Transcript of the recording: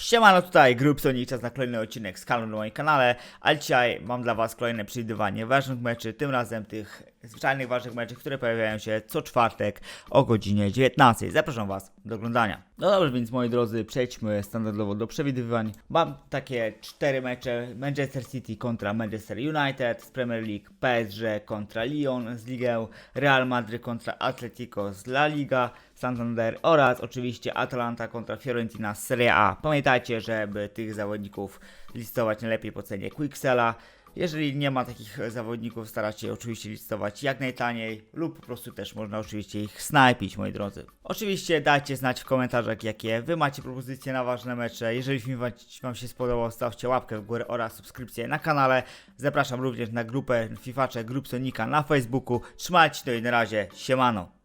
Siemano tutaj, Grup Sonic, czas na kolejny odcinek z kanału na moim kanale, a dzisiaj mam dla was kolejne przewidywanie ważnych meczy, tym razem tych zwyczajnych ważnych meczy, które pojawiają się co czwartek o godzinie 19. Zapraszam was do oglądania. No dobrze, więc moi drodzy, przejdźmy standardowo do przewidywań. Mam takie cztery mecze, Manchester City kontra Manchester United z Premier League, PSG kontra Lyon z Ligę, Real Madrid kontra Atletico z La Liga, Santander oraz oczywiście Atalanta kontra Fiorentina z Serie A. Pamiętajcie, żeby tych zawodników listować najlepiej po cenie Quicksella. Jeżeli nie ma takich zawodników, starać się oczywiście listować jak najtaniej lub po prostu też można oczywiście ich snajpić, moi drodzy. Oczywiście dajcie znać w komentarzach, jakie wy macie propozycje na ważne mecze. Jeżeli film wam- się spodobał, stawcie łapkę w górę oraz subskrypcję na kanale. Zapraszam również na grupę Fifacze Grup Sonika na Facebooku. Trzymajcie się, no i na razie, siemano.